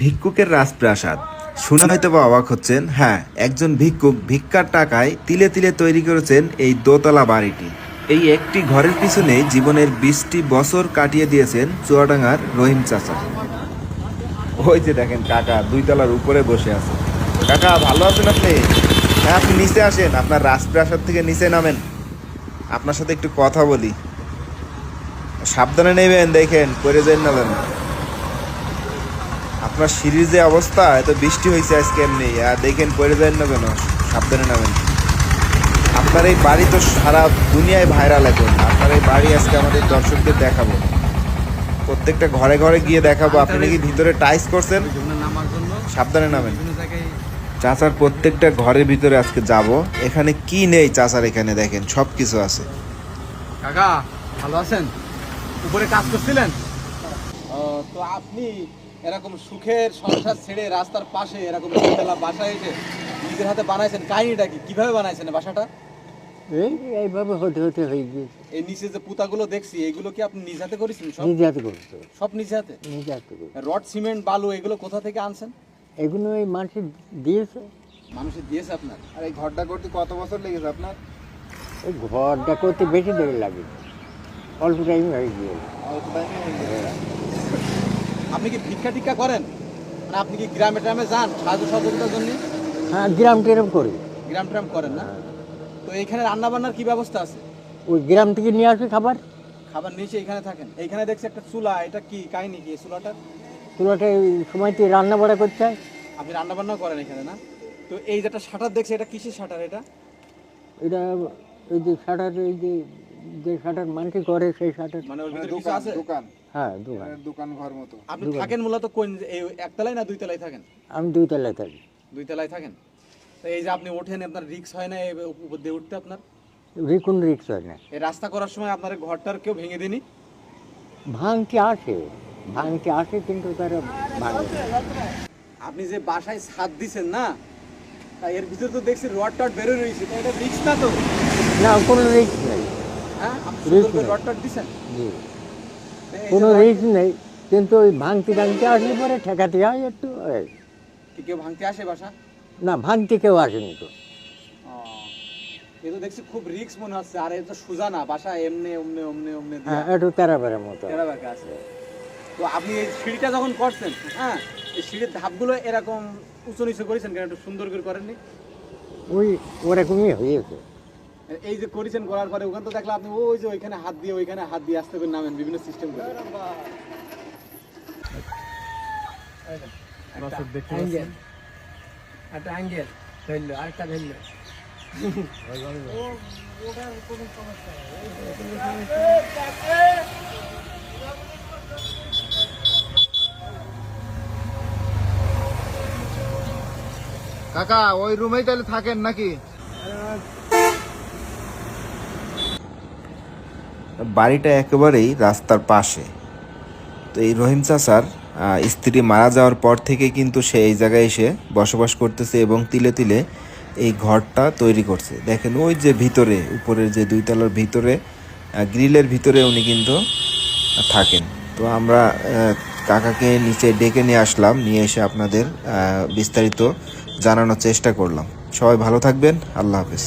ভিক্ষুকের রাজপ্রাসাদ। শুনে হয়তো বা অবাক হচ্ছেন হ্যাঁ একজন ভিক্ষুক ভিক্ষার টাকায় তিলে তিলে তৈরি করেছেন এই দোতলা বাড়িটি। এই একটি ঘরের পিছনে জীবনের বিশটি বছর কাটিয়ে দিয়েছেন চুয়াডাঙ্গার রহিম চাচা। ওই যে দেখেন কাকা দুই তলার উপরে বসে আছে। কাকা, ভালো আছেন আপনি? হ্যাঁ আপনি নিচে আসেন, আপনার রাজপ্রাসাদ থেকে নিচে নামেন। আপনার সাথে একটু কথা বলি। সাবধানে নেবেন, দেখেন করে যান না আপনার সিঁড়ির যে অবস্থা, এত বৃষ্টি হয়েছে আজকে এমনি, আর দেখেন পড়ে যান না যেন সাবধানে নামেন। আপনার এই বাড়ি তো সারা দুনিয়ায় ভাইরাল এখন, আপনার এই বাড়ি আজকে আমাদের দর্শকদের দেখাবো। প্রত্যেকটা ঘরে ঘরে গিয়ে দেখাবো, আপনি নাকি ভিতরে টাইস করছেন? সাবধানে নামেন। চাচার প্রত্যেকটা ঘরের ভিতরে আজকে যাব। এখানে কি নেই চাচার এখানে দেখেন সব কিছু আছে। কাকা, ভালো আছেন? উপরে কাজ করছিলেন? তো আপনি এরকম সুখের সংসার ছেড়ে রাস্তার পাশে এরকম তিনতলা বাসা এসে নিজের হাতে বানাইছেন কাহিনীটা কি? কীভাবে বানাইছেন বাসাটা? এই এইভাবে হতে হতে হয়ে গিয়েছে। এই নিচে যে পুতাগুলো দেখছি এগুলো কি আপনি নিজ হাতে করেছেন সব? নিজে হাতে সব নিজ হাতে? নিজে হাতে করতে রড সিমেন্ট বালু এগুলো কোথা থেকে আনছেন? এগুলো এই মানুষ দিয়েছে। মানুষের দিয়েছে আপনার? আর এই ঘরটা করতে কত বছর লেগেছে আপনার? এই ঘরটা করতে বেশি দেরি লাগে। অল্প টাইম হয়ে গিয়েছে। আপনি কি ভিক্ষা টিক্ষা করেন? মানে আপনি কি গ্রামে ট্রামে যান সাহায্য সহযোগিতার জন্য? হ্যাঁ গ্রাম টেরাম করি। গ্রাম ট্রাম করেন না? তো এইখানে রান্না বান্নার কি ব্যবস্থা আছে? ওই গ্রাম থেকে নিয়ে আসে খাবার? খাবার নিচে এখানে থাকেন। এইখানে দেখছি একটা চুলা এটা কি কাহিনী কি চুলাটা? চুলাটা এই সময়তে রান্না বাড়া করতে হয়। আপনি রান্না বান্না করেন এখানে না? তো এই যেটা শাটার দেখছি এটা কিসের শাটার এটা? এটা এই যে শাটার এই যে যে শাটার মানুষ করে সেই শাটার মানে ওর ভিতরে কিছু আছে? দোকান। হ্যাঁ দোকান। দোকান ঘর মতো। আপনি থাকেন মূলত কোন এই একতলায় না দুই তলায় থাকেন? আমি দুই তলায় থাকি। দুই তলায় থাকেন? তো এই যে আপনি ওঠেন আপনার রিক্স হয় না উপর দিয়ে উঠতে আপনার? রিকুন রিক্স হয় না। এই রাস্তা করার সময় আপনার ঘরটার কেউ ভেঙে দিনি ভাঙতে আসে ভাঙতে আসে কিন্তু তারা ভাঙে আপনি যে বাসায় ছাদ দিছেন না তা এর ভিতরে তো দেখছি রড টড বেরোয় রয়েছে তো এটা রিক্স না তো? না কোনো রিক্স নেই। কোনো রিস্ক নেই। কিন্তু ওই ভাঙতে ভাঙতে আসলে পরে ঠেকাতে হয় একটু কেউ ভাঙতে আসে বাসা? না ভাঙতে কেউ আসেনি তো। এ তো দেখছি খুব রিক্স মনে হচ্ছে। আর সোজা না বাসা এমনি এমনি এমনি এমনি হ্যাঁ একটু মতো। আছে তো আপনি এই সিঁড়িটা যখন করছেন হ্যাঁ এই সিঁড়ির ধাপগুলো এরকম উঁচু নিচু করেছেন কেন একটু সুন্দর করে করেননি? ওই ওরকমই হয়েছে। এই যে করেছেন করার পরে ওখানে তো দেখলে আপনি ওই যে ওইখানে হাত দিয়ে ওইখানে হাত দিয়ে আসতে করে নামেন বিভিন্ন সিস্টেম করে। একটা অ্যাঙ্গেল ধরলো আরেকটা ধরলো। কাকা ওই রুমেই তাহলে থাকেন নাকি? বাড়িটা একেবারেই রাস্তার পাশে। তো এই রহিম চাচার স্ত্রী মারা যাওয়ার পর থেকে কিন্তু সে এই জায়গায় এসে বসবাস করতেছে এবং তিলে তিলে এই ঘরটা তৈরি করছে। দেখেন, ওই যে ভিতরে, উপরের যে দুই তলার ভিতরে গ্রিলের ভিতরে উনি কিন্তু থাকেন। তো আমরা কাকাকে নিচে ডেকে নিয়ে আসলাম, নিয়ে এসে আপনাদের বিস্তারিত জানানোর চেষ্টা করলাম। সবাই ভালো থাকবেন, আল্লাহ হাফেজ।